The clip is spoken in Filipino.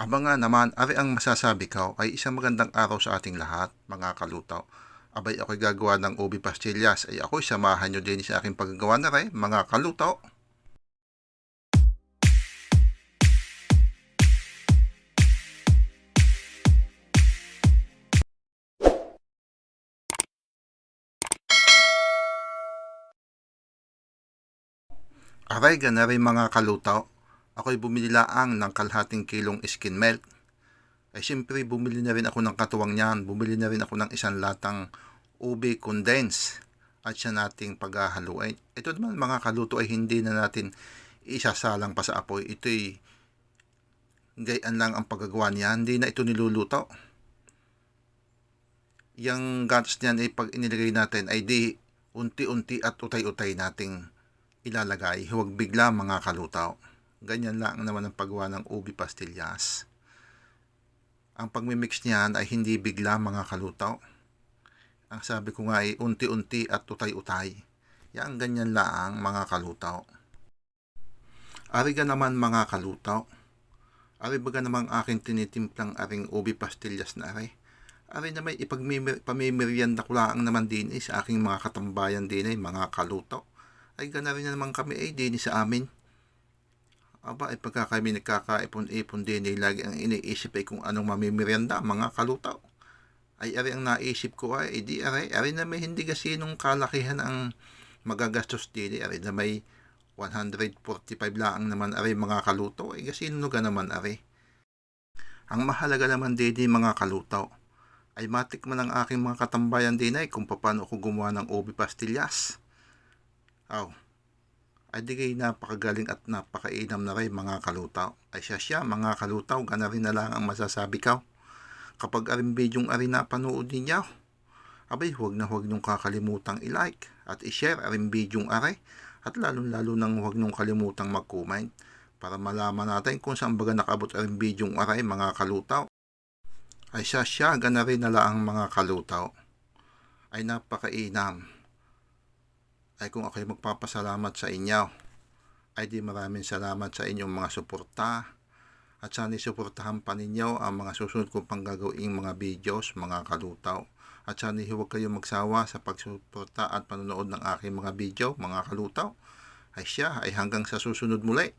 Aba nga naman, ari ang masasabi ko ay isang magandang araw sa ating lahat, mga kalutaw. Abay ako'y gagawa ng ubi pastillas ay ako'y samahan nyo din sa aking paggagawa na rin, mga kalutaw. Aray, gana rin mga kalutaw. Ako'y bumili laang ng kalahating kilong skin milk. Ay siyempre bumili na rin ako ng katuwang niyan. Bumili na rin ako ng isang latang ube condense at siya nating paghahaluin. Ito naman mga kaluto ay hindi na natin isasalang pa sa apoy. Ito'y gayaan lang ang paggagawa niya. Hindi na ito niluluto. Yang gatas niyan ay pag inilagay natin ay di unti-unti at utay-utay nating ilalagay. Huwag bigla mga kalutaw. Ganyan lang naman ang paggawa ng ubi pastillas. Ang pagmimix niyan ay hindi bigla mga kalutaw. Ang sabi ko nga ay unti-unti at utay-utay. Yan ganyan lang mga kalutaw. Ariga naman mga kalutaw. Ari baga namang aking tinitimplang aring ubi pastillas na ari. Ari na may ipagmimerienda ko lang naman din eh, sa aking mga katambayan din ay mga kalutaw ay gana rin naman kami ay din sa amin. Aba, ay pagka kami nagkakaipon-ipon din ay lagi ang iniisip ay kung anong mamimerienda mga kalutaw. Ay ari ang naisip ko ay, di ari, ari na may hindi kasi nung kalakihan ang magagastos din, ari na may 145 lang naman ari mga kalutaw, ay kasi nuga naman ari. Ang mahalaga naman din mga kalutaw, ay matikman ang aking mga katambayan din ay kung paano ako gumawa ng ubi pastillas. Aw, ay di kayo napakagaling at napakainam na rin mga kalutaw. Ay siya siya mga kalutaw, gana rin na lang ang masasabi ka. Kapag aring bidyong arin na panood ninyo, abay huwag na huwag niyong kakalimutang i-like at i-share aring bidyong are at lalong-lalo nang huwag niyong kalimutang mag-comment para malaman natin kung saan baga nakabot aring bidyong aray mga kalutaw. Ay siya siya, gana rin na lang mga kalutaw. Ay napakainam ay kung ako'y magpapasalamat sa inyo, ay di maraming salamat sa inyong mga suporta at sana suportahan pa ninyo ang mga susunod kong panggagawing mga videos, mga kalutaw. At sana huwag kayo magsawa sa pagsuporta at panonood ng aking mga video, mga kalutaw. Ay siya, ay hanggang sa susunod muli.